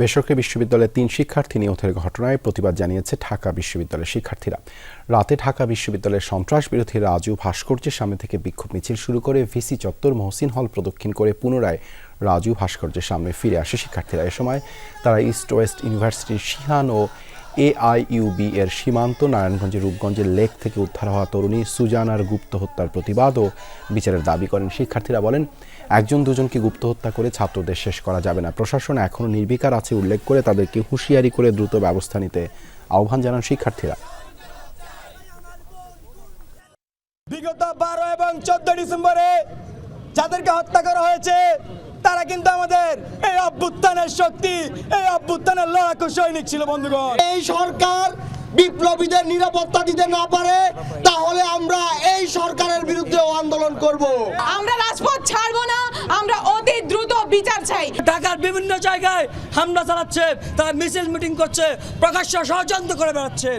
বেসরকারি বিশ্ববিদ্যালয়ের তিন শিক্ষার্থী নিহতের ঘটনায় প্রতিবাদ জানিয়েছে ঢাকা বিশ্ববিদ্যালয়ের শিক্ষার্থীরা। রাতে ঢাকা বিশ্ববিদ্যালয়ের সন্ত্রাস বিরোধী রাজু ভাস্কর্যের সামনে থেকে বিক্ষোভ মিছিল শুরু করে ভিসি চত্বর মহসিন হল প্রদক্ষিণ করে পুনরায় রাজু ভাস্কর্যের সামনে ফিরে আসে শিক্ষার্থীরা। এ সময় তারা ইস্ট ওয়েস্ট ইউনিভার্সিটির শিহান ও এআইইউবি এর সীমান্ত নারায়ণগঞ্জের রূপগঞ্জের লেক থেকে উদ্ধার হওয়া তরুণী সুজানার গুপ্ত হত্যার প্রতিবাদ ও বিচারের দাবি করেন। শিক্ষার্থীরা বলেন, একজন দুজনকে গুপ্ত হত্যা করে ছাত্রদের শেষ করা যাবে না। প্রশাসন এখনও নির্বিকার আছে উল্লেখ করে তাদেরকে হুঁশিয়ারি করে দ্রুত ব্যবস্থা নিতে আহ্বান জানান শিক্ষার্থীরা। বিগত বারো এবং চোদ্দ ডিসেম্বরে যাদেরকে হত্যা করা হয়েছে তারা কিন্তু আমাদের এই অভ্যুত্থানের শক্তি এই অভ্যুত্থানের লড়াকু সৈনিক ছিল বন্ধুগণ। এই সরকার বিপ্লবীদের নিরাপত্তা দিতে না পারে তাহলে আমরা এই সরকারের বিরুদ্ধে আন্দোলন করব। আমরা রাজপথ ছাড়বো না আমরা অতি দ্রুত বিচার চাই। ঢাকার বিভিন্ন জায়গায় হামলা চালাচ্ছে তারা মিছিল মিটিং করছে প্রকাশ্য ষড়যন্ত্র করে বেড়াচ্ছে।